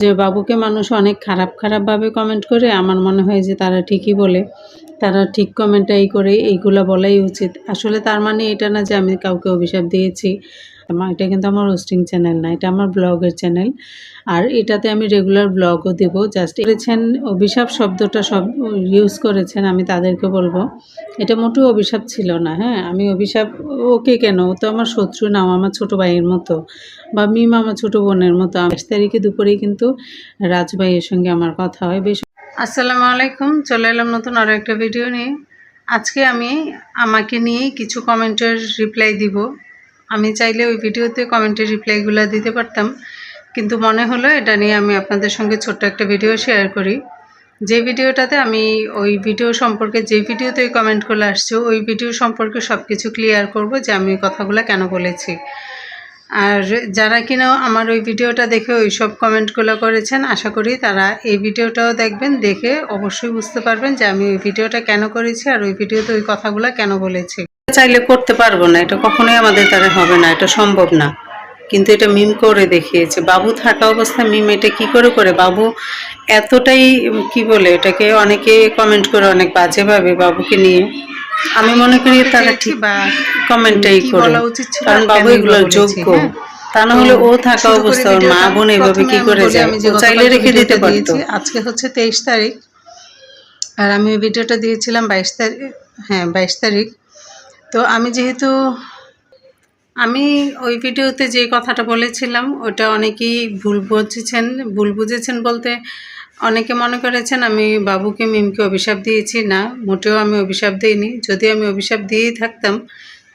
যে বাবুকে মানুষ অনেক খারাপ খারাপভাবে কমেন্ট করে, আমার মনে হয় যে তারা ঠিকই বলে। তারা ঠিক কমেন্টটাই করে, এইগুলো বলাই উচিত। আসলে তার মানে এটা না যে আমি কাউকে অভিশাপ দিয়েছি। আমা- এটা কিন্তু আমার রোস্টিং চ্যানেল না, এটা আমার ব্লগের চ্যানেল আর এটাতে আমি রেগুলার ব্লগও দেব। জাস্ট করেছেন অভিশাপ শব্দটা সব ইউজ করেছেন, আমি তাদেরকে বলব। এটা মোটেও অভিশাপ ছিল না হ্যাঁ? আমি অভিশাপ, ওকে কেন? ও তো আমার শত্রু না আমার ছোটো ভাইয়ের মতো। বা মিম আমার ছোটো বোনের মতো। আঠাশ তারিখে দুপুরেই কিন্তু রাজ ভাইয়ের সঙ্গে আমার কথা হয়। বেশ আসসালামু আলাইকুম। চলে এলাম নতুন আরও একটা ভিডিও নিয়ে। আজকে আমি আমাকে নিয়ে কিছু কমেন্টের রিপ্লাই দিব। আমি চাইলে ওই ভিডিওতে কমেন্টের রিপ্লাইগুলো দিতে পারতাম। কিন্তু মনে হলো এটা নিয়ে আমি আপনাদের সঙ্গে ছোট্ট একটা ভিডিও শেয়ার করি। যে ভিডিওটাতে আমি ওই ভিডিও সম্পর্কে যে ভিডিওতে ওই কমেন্টগুলো আসছে, ওই ভিডিও সম্পর্কে সব কিছু ক্লিয়ার করব যে আমি ওই কথাগুলো কেন বলেছি। আর যারা কিনা আমার ওই ভিডিওটা দেখে ওই সব কমেন্টগুলো করেছেন, আশা করি তারা এই ভিডিওটাও দেখবেন, দেখে অবশ্যই বুঝতে পারবেন যে আমি ওই ভিডিওটা কেন করেছি আর ওই ভিডিওতে ওই কথাগুলো কেন বলেছি। চাইলে করতে পারব না এটা কখনোই আমাদের দ্বারা হবে না এটা সম্ভব না। কিন্তু এটা মিম করে দেখিয়েছে। বাবু থাকা অবস্থায় মিম এটা কি করে করে? বাবু এতটাই কি বলে এটাকে অনেকে কমেন্ট করে অনেক বাজেভাবে বাবুকে নিয়ে। আমি মনে করি তারা ঠিক বা কমেন্টটাই করে। কারণ বাবু এগুলো যোগ্য। তা না হলে ও থাকা অবস্থা ওর মা বোন এভাবে কি করে যায়? চাইলে রেখে দিতে পারতো। আজকে হচ্ছে তেইশ তারিখ। আর আমি ভিডিওটা দিয়েছিলাম বাইশ তারিখ হ্যাঁ বাইশ তারিখ। তো আমি যেহেতু, আমি ওই ভিডিওতে যে কথাটা বলেছিলাম, ওটা অনেকেই ভুল বুঝেছেন ভুল বুঝেছেন বলতে অনেকে মনে করেছেন আমি বাবুকে, মিমকে অভিশাপ দিয়েছি। না, মোটেও আমি অভিশাপ দিইনি। যদি আমি অভিশাপ দিয়েই থাকতাম,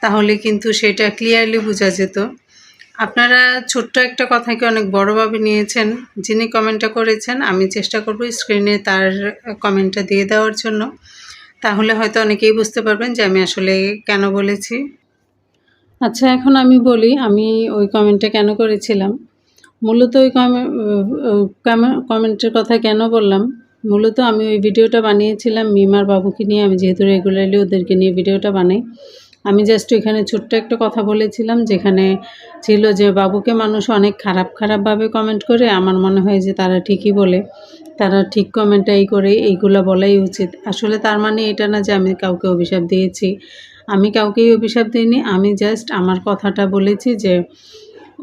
তাহলে কিন্তু সেটা ক্লিয়ারলি বোঝা যেত। আপনারা ছোট্ট একটা কথাকে অনেক বড়ভাবে নিয়েছেন, যিনি কমেন্টটা করেছেন, আমি চেষ্টা করব স্ক্রিনে তার কমেন্টটা দিয়ে দেওয়ার জন্য। তাহলে হয়তো অনেকেই বুঝতে পারবেন যে আমি আসলে কেন বলেছি। আচ্ছা এখন আমি বলি, আমি ওই কমেন্টটা কেন করেছিলাম? মূলত ওই কমেন্টের কথা কেন বললাম? মূলত আমি ওই ভিডিওটা বানিয়েছিলাম মিমার বাবুকে নিয়ে। আমি যেহেতু রেগুলারলি ওদেরকে নিয়ে ভিডিওটা বানাই, আমি জাস্ট ওইখানে ছোট্ট একটা কথা বলেছিলাম যেখানে ছিল যে, বাবুকে মানুষ অনেক খারাপ, খারাপভাবে কমেন্ট করে, আমার মনে হয় যে তারা ঠিকই বলে। তারা ঠিক কমেন্টটাই করে, এইগুলো বলাই উচিত। আসলে তার মানে এটা না যে আমি কাউকে অভিশাপ দিয়েছি। আমি কাউকেই অভিশাপ দিইনি, আমি জাস্ট আমার কথাটা বলেছি যে,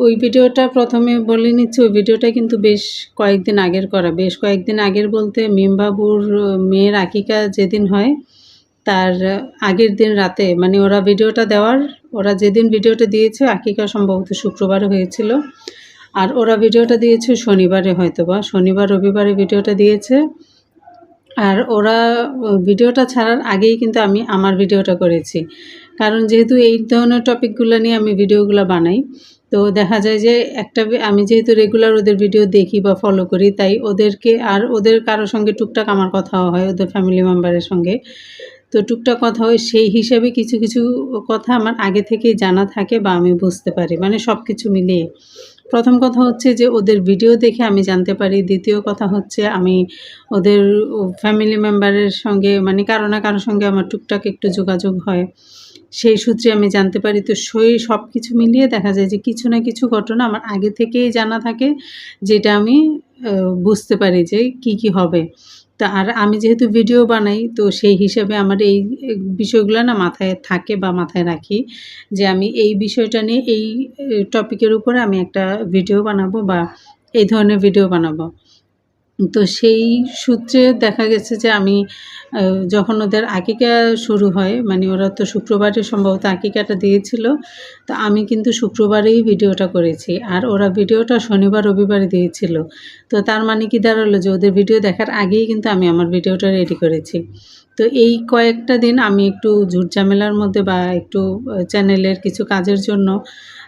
ওই ভিডিওটা প্রথমে বলে নিচ্ছি, ওই ভিডিওটা কিন্তু বেশ কয়েকদিন আগের করা। বেশ কয়েকদিন আগের বলতে মিমবাবুর মেয়ের আকিকা যেদিন হয়, তার আগের দিন রাতে মানে ওরা ভিডিওটা দেওয়ার, ওরা যেদিন ভিডিওটা দিয়েছে, আকিকা সম্ভবত শুক্রবার হয়েছিল। আর ওরা ভিডিওটা দিয়েছে শনিবারে হয়তো বা শনিবার, রবিবারে ভিডিওটা দিয়েছে। আর ওরা ভিডিওটা ছাড়ার আগেই কিন্তু আমি আমার ভিডিওটা করেছি। কারণ যেহেতু এই ধরনের টপিকগুলো নিয়ে আমি ভিডিওগুলো বানাই, তো দেখা যায় যে একটা আমি যেহেতু রেগুলার ওদের ভিডিও দেখি বা ফলো করি, তাই ওদেরকে আর ওদের কারোর সঙ্গে টুকটাক আমার কথাও হয়, ওদের ফ্যামিলি মেম্বারের সঙ্গে। তো টুকটাক কথা হয়, সেই হিসাবে কিছু কিছু কথা আমার আগে থেকেই জানা থাকে বা আমি বুঝতে পারি মানে সব কিছু মিলিয়ে। প্রথম কথা হচ্ছে যে ওদের ভিডিও দেখে আমি জানতে পারি। দ্বিতীয় কথা হচ্ছে আমি ওদের ফ্যামিলি মেম্বারের সঙ্গে মানে কারও না কারোর সঙ্গে আমার টুকটাক একটু যোগাযোগ হয়। সেই সূত্রে আমি জানতে পারি তো সই সব কিছু মিলিয়ে দেখা যায় যে কিছু না কিছু ঘটনা আমার আগে থেকেই জানা থাকে, যেটা আমি বুঝতে পারি যে কি কি হবে। তা আর আমি যেহেতু ভিডিও বানাই, তো সেই হিসাবে আমার এই বিষয়গুলো না মাথায় থাকে বা মাথায় রাখি যে আমি এই বিষয়টা নিয়ে এই টপিকের উপরে আমি একটা ভিডিও বানাবো বা এই ধরনের ভিডিও বানাবো। তো সেই সূত্রে দেখা গেছে যে আমি যখন ওদের আকিকা শুরু হয় মানে ওরা তো শুক্রবারে সম্ভবত আকিকাটা দিয়েছিল, তো আমি কিন্তু শুক্রবারেই ভিডিওটা করেছি। আর ওরা ভিডিওটা শনিবার, রবিবারে দিয়েছিল। তো তার মানে কি দাঁড়াল যে ওদের ভিডিও দেখার আগেই কিন্তু আমি আমার ভিডিওটা রেডি করেছি। তো এই কয়েকটা দিন আমি একটু ঝুট ঝামেলার মধ্যে বা একটু চ্যানেলের কিছু কাজের জন্য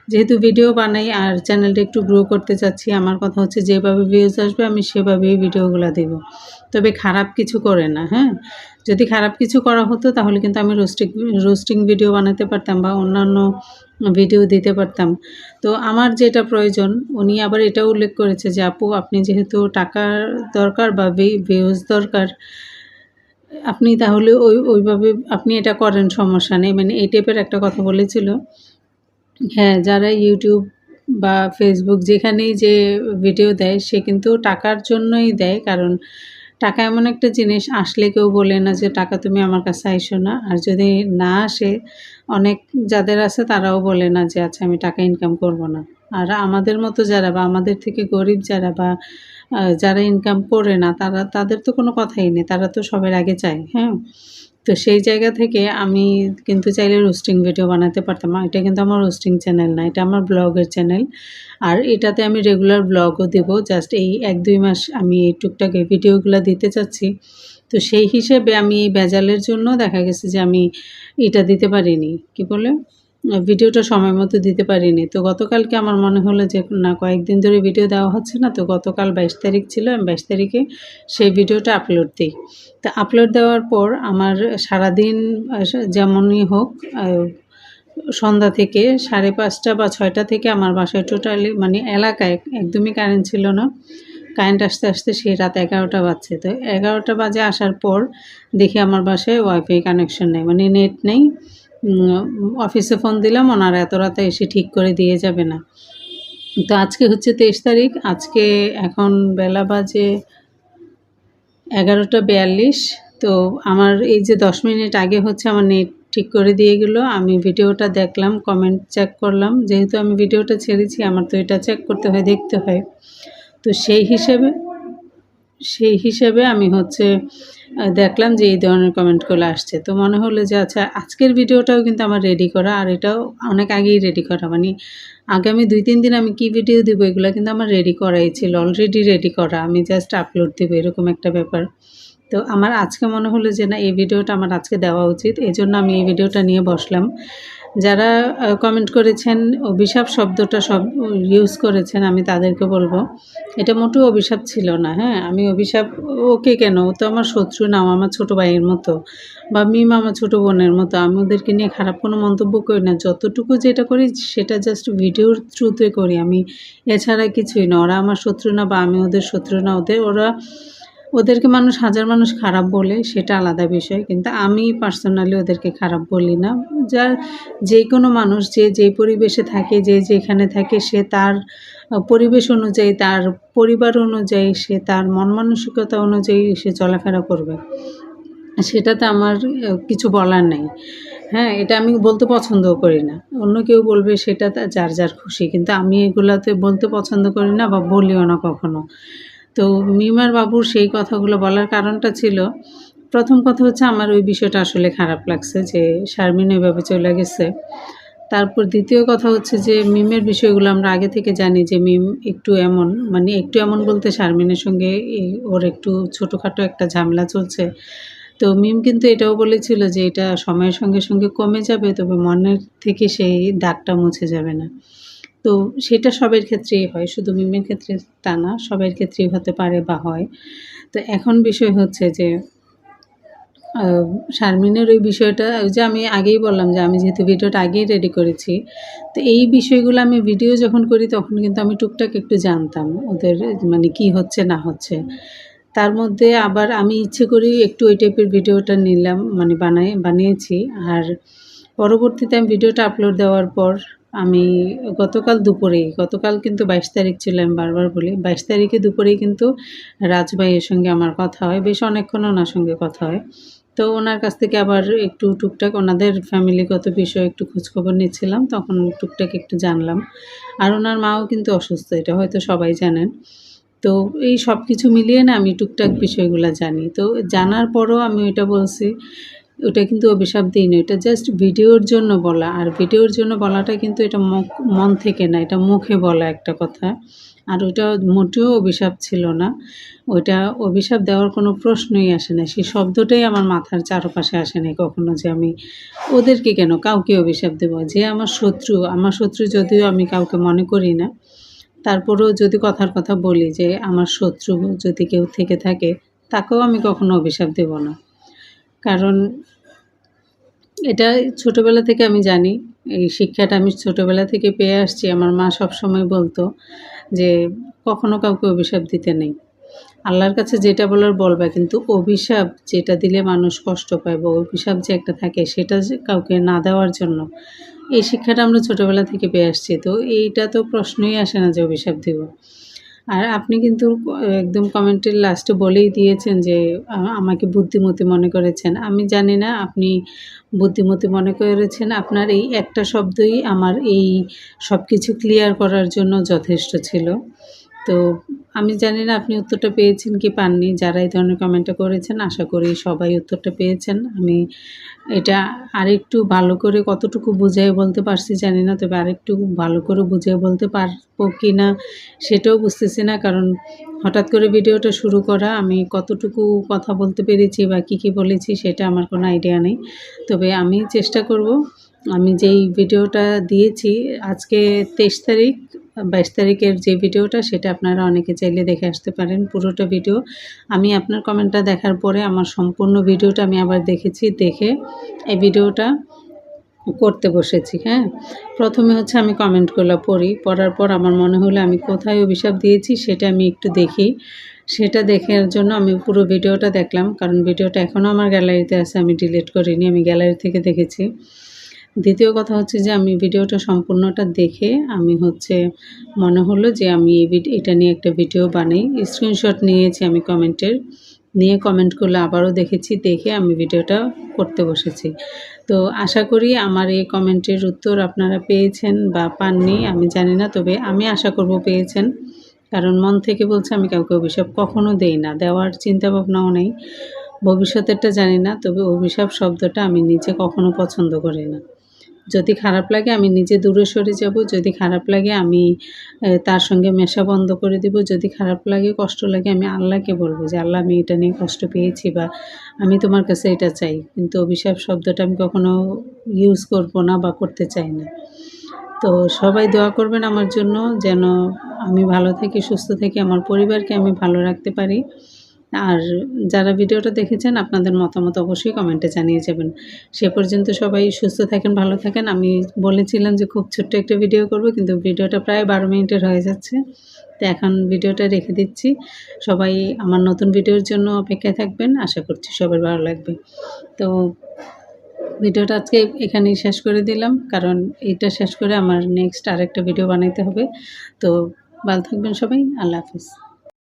যেহেতু ভিডিও বানাই আর চ্যানেলটা একটু গ্রো করতে চাচ্ছি, আমার কথা হচ্ছে যেভাবে ভিউজ আসবে আমি সেভাবেই ভিডিওগুলো দেব। তবে খারাপ কিছু করে না হ্যাঁ? যদি খারাপ কিছু করা হতো তাহলে কিন্তু আমি রোস্টিং রোস্টিং ভিডিও বানাতে পারতাম বা অন্যান্য ভিডিও দিতে পারতাম। তো আমার যেটা প্রয়োজন, উনি আবার এটা উল্লেখ করেছে যে, আপু, আপনি যেহেতু টাকার দরকার বা ভিউজ দরকার, আপনি তাহলে ওই, ওইভাবে আপনি এটা করেন, সমস্যা নেই। মানে এই টাইপের একটা কথা বলেছিল। হ্যাঁ যারা ইউটিউব বা ফেসবুক যেখানেই যে ভিডিও দেয়, সে কিন্তু টাকার জন্যই দেয়। কারণ টাকা এমন একটা জিনিস, আসলে কেউ বলে না যে, টাকা তুমি আমার কাছে আইসো না। আর যদি না আসে, অনেক যাদের আছে তারাও বলে না যে আচ্ছা আমি টাকা ইনকাম করব না। আর আমাদের মতো যারা বা আমাদের থেকে গরিব যারা বা যারা ইনকাম করে না, তারা, তাদের তো কোনো কথাই নেই। তারা তো সবার আগে চায় হ্যাঁ? তো সেই জায়গা থেকে আমি কিন্তু চাইলে রোস্টিং ভিডিও বানাতে পারতাম। এটা কিন্তু আমার রোস্টিং চ্যানেল না, এটা আমার ব্লগের চ্যানেল আর এটাতে আমি রেগুলার ব্লগও দেব। জাস্ট এই এক দুই মাস আমি এই টুকটাকে ভিডিওগুলো দিতে চাচ্ছি। তো সেই হিসেবে আমি এই ভেজালের জন্য দেখা গেছে যে আমি এটা দিতে পারিনি। কি বলে ভিডিওটা সময় মতো দিতে পারিনি। তো গতকালকে আমার মনে হলো যে, না, কয়েকদিন ধরে ভিডিও দেওয়া হচ্ছে না, তো গতকাল বাইশ তারিখ ছিল, আমি বাইশ তারিখে সেই ভিডিওটা আপলোড দিই। তা আপলোড দেওয়ার পর আমার সারাদিন যেমনই হোক সন্ধ্যা থেকে সাড়ে পাঁচটা বা ছয়টা থেকে আমার বাসায় টোটালি মানে এলাকায় একদমই কারেন্ট ছিল না। কারেন্ট আসতে আসতে সেই রাত এগারোটা বাজছে। তো এগারোটা বাজে আসার পর দেখি আমার বাসায় ওয়াইফাই কানেকশন নেই মানে নেট নেই। অফিসে ফোন দিলাম, ওনারা এত রাতে এসে ঠিক করে দিয়ে যাবে না। তো আজকে হচ্ছে তেইশ তারিখ, আজকে এখন বেলা বাজে এগারোটা বিয়াল্লিশ। তো আমার এই যে দশ মিনিট আগে হচ্ছে আমার নেট ঠিক করে দিয়ে গেলো, আমি ভিডিওটা দেখলাম কমেন্ট চেক করলাম। যেহেতু আমি ভিডিওটা ছেড়েছি, আমার তো এটা চেক করতে হয়, দেখতে হয়। তো সেই হিসেবে সেই হিসেবে আমি হচ্ছে দেখলাম যে এই ধরনের কমেন্টগুলো আসছে। তো মনে হলো যে আচ্ছা আজকের ভিডিওটাও কিন্তু আমার রেডি করা, আর এটাও অনেক আগেই রেডি করা। মানে আগামী দুই, তিন দিন আমি কি ভিডিও দিব, এগুলো কিন্তু আমার রেডি করাই ছিল অলরেডি রেডি করা। আমি জাস্ট আপলোড দেবো, এরকম একটা ব্যাপার। তো আমার আজকে মনে হলো যে, না, এই ভিডিওটা আমার আজকে দেওয়া উচিত। এই জন্য আমি এই ভিডিওটা নিয়ে বসলাম। যারা কমেন্ট করেছেন, অভিশাপ শব্দটা সব ইউজ করেছেন, আমি তাদেরকে বলব। এটা মোটেও অভিশাপ ছিল না হ্যাঁ? আমি অভিশাপ, ওকে কেন? ও তো আমার শত্রু না আমার ছোটো ভাইয়ের মতো বা মিম আমার ছোটো বোনের মতো। আমি ওদেরকে নিয়ে খারাপ কোনো মন্তব্য করি না। যতটুকু যেটা করি, সেটা জাস্ট ভিডিওর থ্রুতে করি। আমি এছাড়া কিছুই না। ওরা আমার শত্রু না বা আমি ওদের শত্রু না। ওদের, ওরা ওদেরকে মানুষ হাজার মানুষ খারাপ বলে, সেটা আলাদা বিষয়। কিন্তু আমি পার্সোনালি ওদেরকে খারাপ বলি না। যার যে কোনো মানুষ, যে যে পরিবেশে থাকে, যে যেখানে থাকে, সে তার পরিবেশ অনুযায়ী, তার পরিবার অনুযায়ী, সে তার মন মানসিকতা অনুযায়ী সে চলাফেরা করবে। সেটাতে আমার কিছু বলার নেই। হ্যাঁ এটা আমি বলতে পছন্দও করি না। অন্য কেউ বলবে সেটা যার যার খুশি। কিন্তু আমি এগুলাতে বলতে পছন্দ করি না বা বলিও না কখনো। তো মিমার বাবুর সেই কথাগুলো বলার কারণটা ছিল, প্রথম কথা হচ্ছে আমার ওই বিষয়টা আসলে খারাপ লাগছে যে শারমিন এভাবে চলে গেছে। তারপর দ্বিতীয় কথা হচ্ছে যে মিমের বিষয়গুলো আমরা আগে থেকে জানি যে মিম একটু এমন মানে একটু এমন বলতে শারমিনের সঙ্গে ওর একটু ছোটোখাটো একটা ঝামেলা চলছে। তো মিম কিন্তু এটাও বলেছিল যে এটা সময়ের সঙ্গে সঙ্গে কমে যাবে, তবে মনের থেকে সেই দাগটা মুছে যাবে না। তো সেটা সবের ক্ষেত্রেই হয়। শুধু মিমের ক্ষেত্রে তা না, সবের ক্ষেত্রেই হতে পারে বা হয়। তো এখন বিষয় হচ্ছে যে শারমিনের ওই বিষয়টা যে আমি আগেই বললাম যে আমি যেহেতু ভিডিওটা আগেই রেডি করেছি, তো এই বিষয়গুলো আমি ভিডিও যখন করি তখন কিন্তু আমি টুকটাক একটু জানতাম ওদের মানে কি হচ্ছে, না হচ্ছে। তার মধ্যে আবার আমি ইচ্ছে করেই একটু ওই টাইপের ভিডিওটা নিলাম মানে বানাই, বানিয়েছি। আর পরবর্তীতে আমি ভিডিওটা আপলোড দেওয়ার পর আমি গতকাল দুপুরেই গতকাল কিন্তু বাইশ তারিখ ছিল আমি বারবার বলি, বাইশ তারিখে দুপুরেই কিন্তু রাজভাইয়ের সঙ্গে আমার কথা হয়, বেশ অনেকক্ষণ ওনার সঙ্গে কথা হয়। তো ওনার কাছ থেকে আবার একটু টুকটাক ওনাদের ফ্যামিলিগত বিষয়ে একটু খোঁজখবর নিচ্ছিলাম, তখন টুকটাক একটু জানলাম। আর ওনার মাও কিন্তু অসুস্থ, এটা হয়তো সবাই জানেন। তো এই সব কিছু মিলিয়ে না আমি টুকটাক বিষয়গুলো জানি। তো জানার পরও আমি ওইটা বলছি ওটা কিন্তু অভিশাপ দিইনি এটা জাস্ট ভিডিওর জন্য বলা। আর ভিডিওর জন্য বলাটা কিন্তু এটা মন থেকে না, এটা মুখে বলা একটা কথা। আর ওটা মোটেও অভিশাপ ছিল না। ওইটা অভিশাপ দেওয়ার কোনো প্রশ্নই আসে না। সেই শব্দটাই আমার মাথার চারপাশে আসে না কখনো যে আমি ওদেরকে কেন, কাউকে অভিশাপ দেবো? যে আমার শত্রু আমার শত্রু যদিও আমি কাউকে মনে করি না, তারপরেও যদি কথার কথা বলি যে আমার শত্রু যদি কেউ থেকে থাকে, তাকেও আমি কখনো অভিশাপ দেব না। কারণ এটা ছোটোবেলা থেকে আমি জানি, এই শিক্ষাটা আমি ছোটোবেলা থেকে পেয়ে আসছি। আমার মা সব সময় বলতো যে, কখনো কাউকে অভিশাপ দিতে নেই। আল্লাহর কাছে যেটা বলার বলবা, কিন্তু অভিশাপ যেটা দিলে মানুষ কষ্ট পায় বা অভিশাপ যে একটা থাকে, সেটা কাউকে না দেওয়ার জন্য, এই শিক্ষাটা আমরা ছোটোবেলা থেকে পেয়ে আসছি। তো এইটা তো প্রশ্নই আসে না যে অভিশাপ দেব। আর আপনি কিন্তু একদম কমেন্টের লাস্টে বলেই দিয়েছেন যে আমাকে বুদ্ধিমতী মনে করেছেন। আমি জানি না আপনি বুদ্ধিমতী মনে করেছেন। আপনার এই একটা শব্দই আমার এই সব কিছু ক্লিয়ার করার জন্য যথেষ্ট ছিল। তো আমি জানি না আপনি উত্তরটা পেয়েছেন কি পাননি, যারা এই ধরনের কমেন্টটা করেছেন, আশা করি সবাই উত্তরটা পেয়েছেন। আমি এটা আরেকটু ভালো করে কতটুকু বুঝিয়ে বলতে পারছি জানি না, তবে আরেকটু ভালো করে বুঝিয়ে বলতে পারব কি না সেটাও বুঝতেছি না, কারণ হঠাৎ করে ভিডিওটা শুরু করা, আমি কতটুকু কথা বলতে পেরেছি বা কী কী বলেছি সেটা আমার কোনো আইডিয়া নেই। তবে আমি চেষ্টা করব আমি যেই ভিডিওটা দিয়েছি, আজকে তেইশ তারিখ, বাইশ তারিখের যে ভিডিওটা, সেটা আপনারা অনেকে চাইলে দেখে আসতে পারেন, পুরোটা ভিডিও। আমি আপনার কমেন্টটা দেখার পরে আমার সম্পূর্ণ ভিডিওটা আমি আবার দেখেছি, দেখে এই ভিডিওটা করতে বসেছি হ্যাঁ? প্রথমে হচ্ছে আমি কমেন্টগুলো পড়ি, পড়ার পর আমার মনে হলো আমি কোথায় অভিশাপ দিয়েছি, সেটা আমি একটু দেখি। সেটা দেখার জন্য আমি পুরো ভিডিওটা দেখলাম, কারণ ভিডিওটা এখনও আমার গ্যালারিতে আছে, আমি ডিলিট করিনি, আমি গ্যালারি থেকে দেখেছি। দ্বিতীয় কথা হচ্ছে যে আমি ভিডিওটা সম্পূর্ণটা দেখে আমি হচ্ছে মনে হলো যে আমি এই এটা নিয়ে একটা ভিডিও বানাই। স্ক্রিনশট নিয়েছি আমি কমেন্টের। নিয়ে কমেন্টগুলো আবারও দেখেছি, দেখে আমি ভিডিওটা করতে বসেছি। তো আশা করি আমার এই কমেন্টের উত্তর আপনারা পেয়েছেন বা পাননি, আমি জানি না, তবে আমি আশা করব পেয়েছেন। কারণ মন থেকে বলছে আমি কাউকে অভিশাপ কখনো দেই না, দেওয়ার চিন্তা ভাবনাও নেই। ভবিষ্যতেরটা জানি না, তবে অভিশাপ শব্দটা আমি নিজে কখনো পছন্দ করি না। যদি খারাপ লাগে আমি নিজে দূরে সরে যাব, যদি খারাপ লাগে আমি তার সঙ্গে মেশা বন্ধ করে দিব, যদি খারাপ লাগে, কষ্ট লাগে আমি আল্লাহকে বলব যে, আল্লাহ, আমি এটা নিয়ে কষ্ট পেয়েছি বা আমি তোমার কাছে এটা চাই। কিন্তু অভিশাপ শব্দটা আমি কখনো ইউজ করব না বা করতে চাই না। তো সবাই দোয়া করবেন আমার জন্য, যেন আমি ভালো থাকি, সুস্থ থাকি, আমার পরিবারকে আমি ভালো রাখতে পারি। আর যারা ভিডিওটা দেখেছেন, আপনাদের মতামত অবশ্যই কমেন্টে জানিয়ে যাবেন। সে পর্যন্ত সবাই সুস্থ থাকেন, ভালো থাকেন। আমি বলেছিলাম যে খুব ছোট্ট একটা ভিডিও করব, কিন্তু ভিডিওটা প্রায় বারো মিনিটের হয়ে যাচ্ছে। তো এখন ভিডিওটা রেখে দিচ্ছি। সবাই আমার নতুন ভিডিওর জন্য অপেক্ষায় থাকবেন। আশা করছি সবার ভালো লাগবে। তো ভিডিওটা আজকে এখানেই শেষ করে দিলাম, কারণ এটা শেষ করে আমার নেক্সট আরেকটা ভিডিও বানাইতে হবে। তো ভালো থাকবেন সবাই। আল্লাহ হাফিজ।